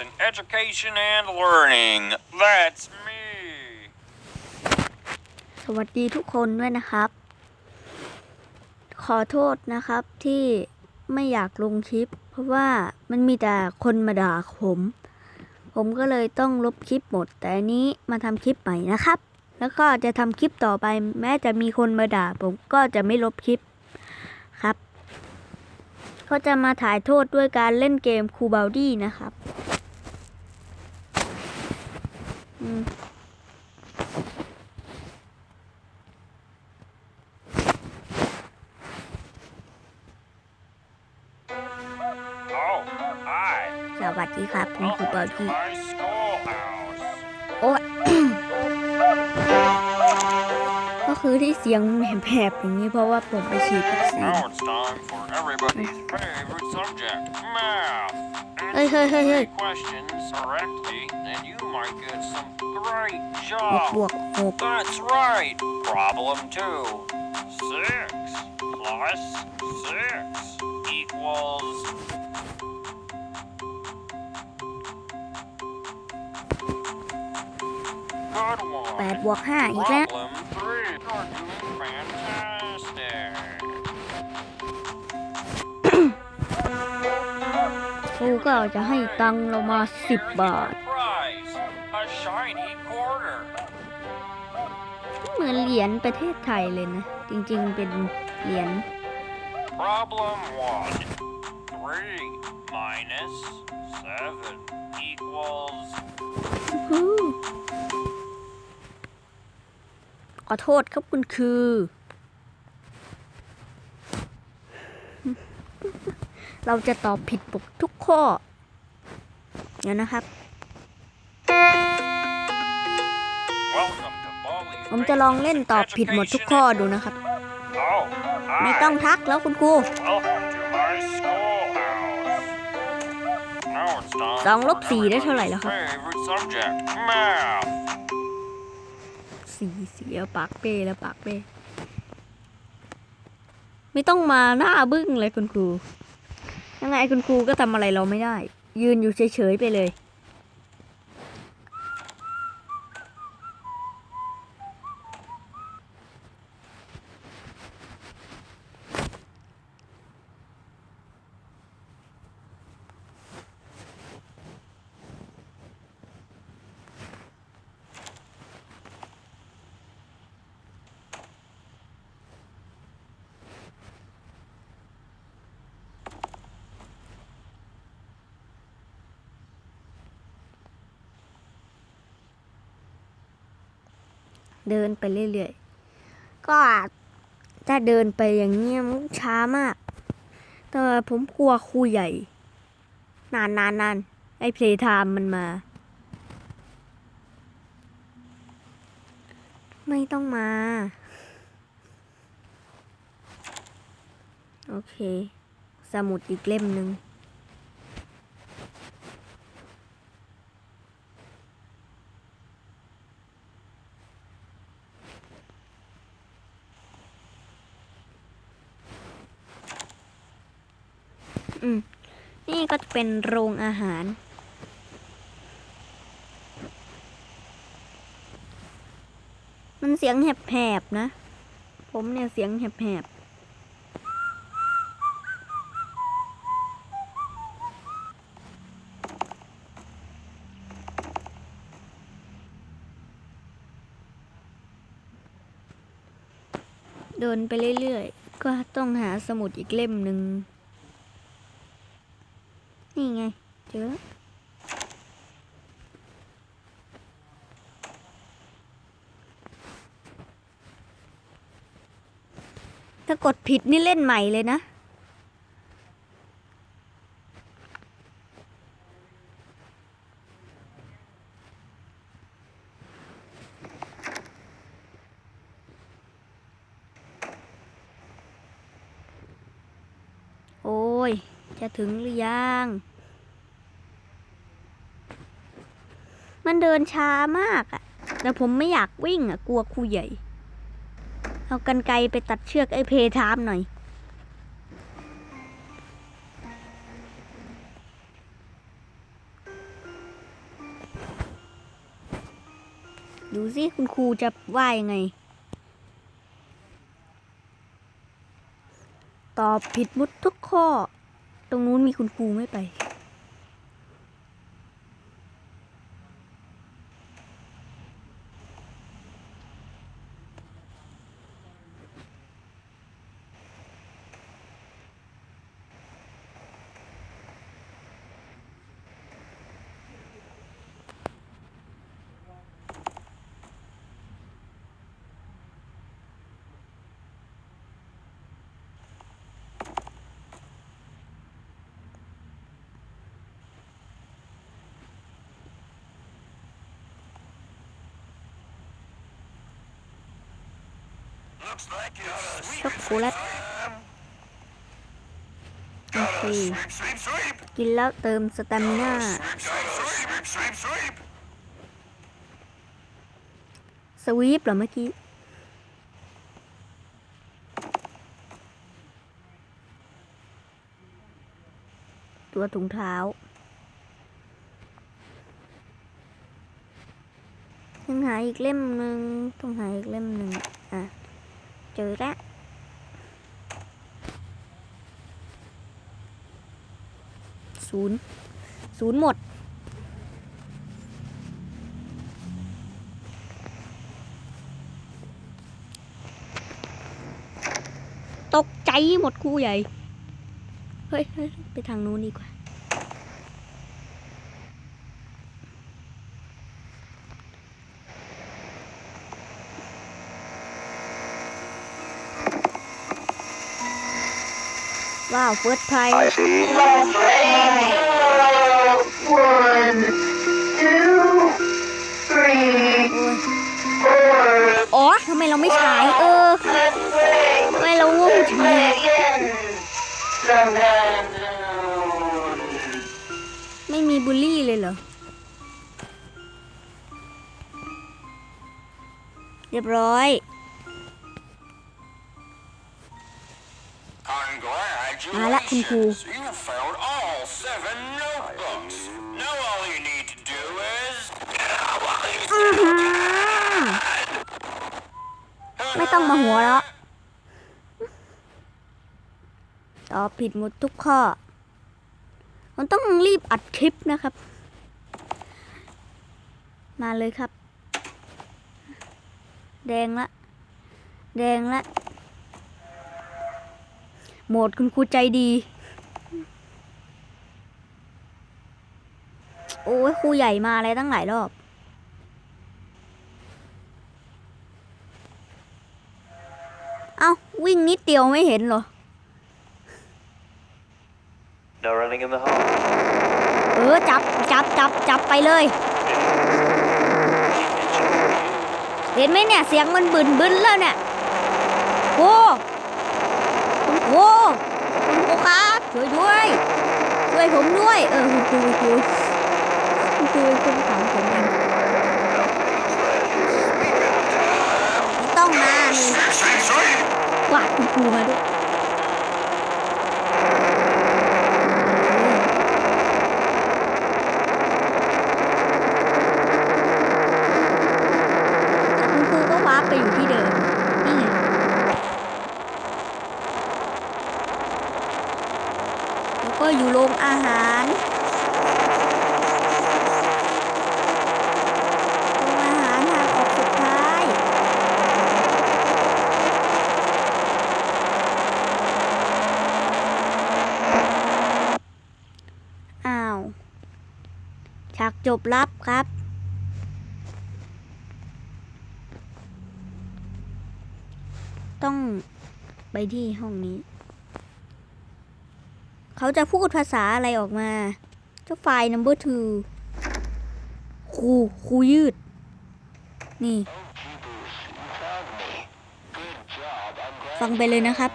in education and learning. That's me. สวัสดีทุกคนด้วยนะครับ ขอโทษนะครับที่ไม่อยากลงคลิป เพราะว่ามันมีแต่คนมาด่าผม ผมก็เลยต้องลบคลิปหมด แต่อันนี้มาทำคลิปใหม่นะครับ แล้วก็จะทำคลิปต่อไป แม้จะมีคนมาด่า ผมก็จะไม่ลบคลิปครับ ก็จะมาถ่ายโทษด้วยการเล่นเกมคูบลดี้นะครับ สวัสดีครับคุณครูบาล Welcome คือที่เสียงแผบๆอย่างนี้เพราะว่าผมไปฉีดวัคซีน Now it's time for everybody's favorite subject, math. Hey, hey, hey, hey. Answer questions correctly, and you might get some great บวก job. บวกหก That's right. Problem two. Six plus six equals. Good แปด one. บวกห้าอีกแล้ว Problem ครูก็จะให้ตังค์เรามาสิบ Here's บาท your prize. A shiny quarter. เหมือนเหรียญประเทศไทยเลยนะ จริงๆเป็นเหรียญ Problem one. Three minus seven equals ฮู้ขอโทษครับคุณคือ เราจะตอบผิดปกทุกข้อเดี๋ยวนะครับ ผมจะลองเล่นตอบผิดหมดทุกข้อดูนะครับ ไม่ต้องทักแล้วคุณครูสองลบสี่ได้เท่าไหร่แล้วครับสี่เสียปากเป้แล้วปากเป้ไม่ต้องมาหน้าบึ้งเลยคุณครู ยังไงคุณครูก็ทำอะไรเราไม่ได้ ยืนอยู่เฉยๆไปเลย เดินไปเรื่อยๆ ก็ถ้าเดินไปอย่างเงี้ยมันช้ามาก แต่ผมกลัวครูใหญ่ นานนานนานไอ้เพลย์ไทม์มันมา ไม่ต้องมา โอเค สมุดอีกเล่มหนึ่ง อืมนี่ก็จะเป็นโรงอาหาร มันเสียงแหบๆนะ ผมเนี่ยเสียงแหบๆเดินไปเรื่อยๆ ก็ต้องหาสมุดอีกเล่มหนึ่ง นี่ไง เจอถ้ากดผิดนี่เล่นใหม่เลยนะ โอ้ย จะถึงหรือยัง มันเดินช้ามากอะแต่ผมไม่อยากวิ่งอะกลัวครูใหญ่ เอากันไกไปตัดเชือกไอ้เพทามหน่อยดูสิคุณครูจะว่ายังไง ตอบผิดมุดทุกข้อ ตรงนู้นมีคุณครูไม่ไป ช็อกโกแลตโอเคกินแล้วเติมสตามิน่าสวีปเหรอเมื่อกี้ตัวถุงเท้าต้องหาอีกเล่มหนึ่งต้องหาอีกเล่มหนึ่ง เจอแล้วศูนย์ศูนย์หมด ตกใจหมดครูใหญ่เฮ้ยเฮ้ย ไปทางนู้นดีกว่า ว้าวเฟิร์สไพร I see. One, two, three, โอ้ย four. อ๋อทำไมเราไม่ฉายเออ Let's play. ทำไมเราโง่จังเลย Play again. Sometimes. ไม่มีบูลลี่เลยเหรอ เรียบร้อย Congratulations. You found all seven notebooks. Now all you need to do is. ไม่ต้องมาหัวเราะตอบผิดหมดทุกข้อ มันต้องรีบอัดคลิปนะครับ มาเลยครับ แดงละ แดงละ โหมดคุณครูใจดี โอ้ยครูใหญ่มาอะไรตั้งหลายรอบ เอ้า วิ่งนิดเดียวไม่เห็นเหรอ No running in the hall. เออ จับจับจับจับไปเลย เห็นไหมเนี่ย เสียงมันบึนบึนแล้วเนี่ยโอ้ คุณครูคุณครูครับ ช่วยด้วย ช่วยผมด้วย เออคุณครูคุณครูคุณครูถามผมเองต้องมานี่ Sweep, sweep. กวาดคุณครูมาด้วยแต่คุณครูก็วาร์ปไปอยู่ที่เดิม นี่ไง แล้วก็อยู่ โรงอาหารโรงอาหารทางออกสุดท้ายอ้าวฉากจบลับครับต้องไปที่ห้องนี้ เขาจะพูดภาษาอะไรออกมาเจ้าไฟล์ number two คูคูยืด นี่ ฟังไปเลยนะครับ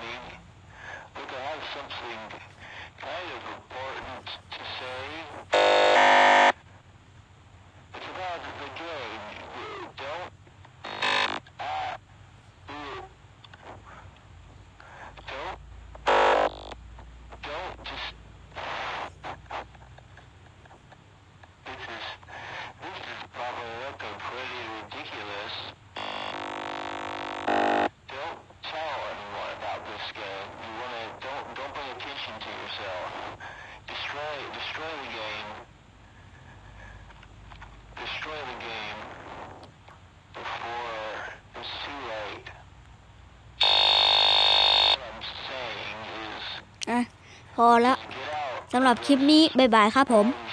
destroy, destroy the game. Destroy the game before it's too late. What I'm saying is อะพอละ get out สำหรับคลิปนี้ บ๊ายบายครับผม of